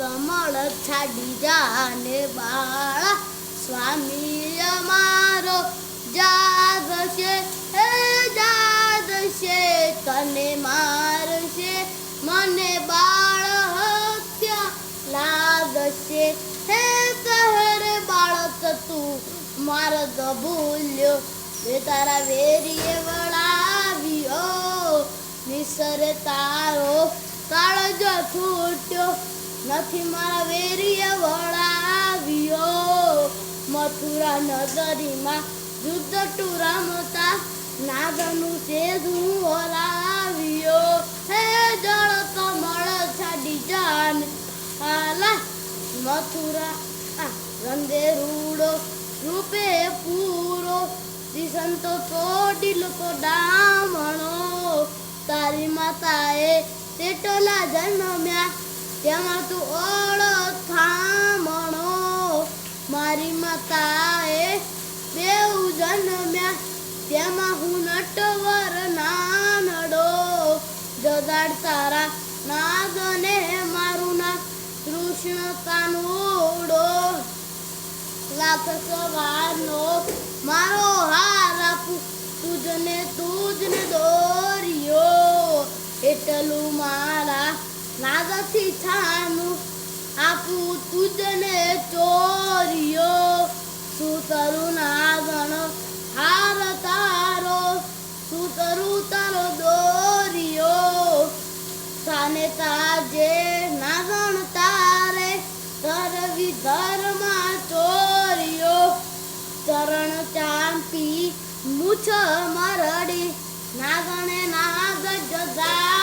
કમળ છાડી જાને બાળા. સ્વામી અમારો, જાગશે, હે જાગશે, તને મારશે. મને બાળ હત્યા લાગશે. હે કહર બાળક, તું માર્ગ ભૂલ્યો એ તારા વેરીએ વળાવ્યો. નિસર તારો કાળજ છૂટ્યો નથી મારા વેરીએ વળાવ્યો મથુરા નગરીમાં યુદ્ધ ટુરામતા રમતા નાગનું હું ઓલાવ્યો હે જળ કમળ છાડી જાન. આલા, મથુરા, આ રંગે રૂડો, રૂપે પૂરો. તોડીલ તો ડામણો. તારી માતાએ તેટલા જન્મ્યા. તેમાં તું ઓળખામણો મારી માતાએ બેઉ જન્મ્યા. તેમાં હું નટવર નાનડો, જગાડ તારા નાગને મારું ના કૃષ્ણ કાનોડો લાખ સવારનો મારો હાર આપું, તુજને તુજને દોર્યો. એટલું મારા નાગથી છાનું આપું તુજને ચોર્યો સુતરું નાગણ હાર તારો સુતરું તારો દોર્યો સાને તાજે નાગણ તારે ધરવી ધર્મા ચોર્યો ચરણ ચાંપી મૂછ મરડી નાગણે નાગ ઉઠો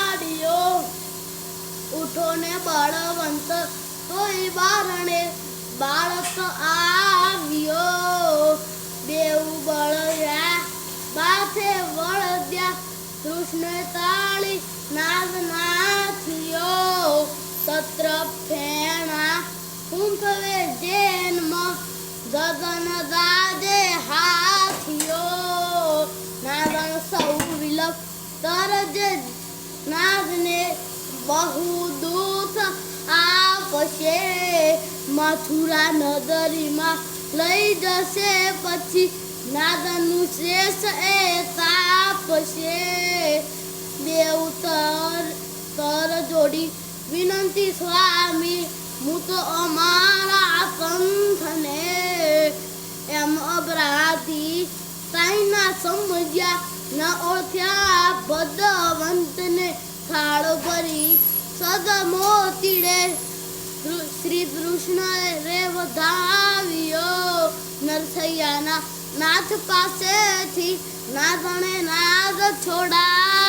ને બળવંત તોય બારણે બાળક આવ્યો. દેવ બળ્યા બાથે વળદ્યા, કૃષ્ણ તાળી નાગ નાથિયો સત્ર ફેણા કુંભવે જેન્મ, ગગન ગાજે હાથિયો નાગણ સૌ વિલપ તરજ નાગને બહુ આપશે. મથુરા નગરીમાં લઈ જશે, પછી નાદનું શેષ એ તાપશે દેવ તર જોડી વિનંતી, સ્વામી, હું તો અમારા કંઠને એમ અબરાતી કાંઈ ના સમજ્યા ન ઓળખ્યા. ભગવંતને થાળ ભરી સદમો તીડે શ્રી કૃષ્ણ રે વધાવ્યો. નરસૈયાના નાથ પાસેથી નાગણે નાગ છોડા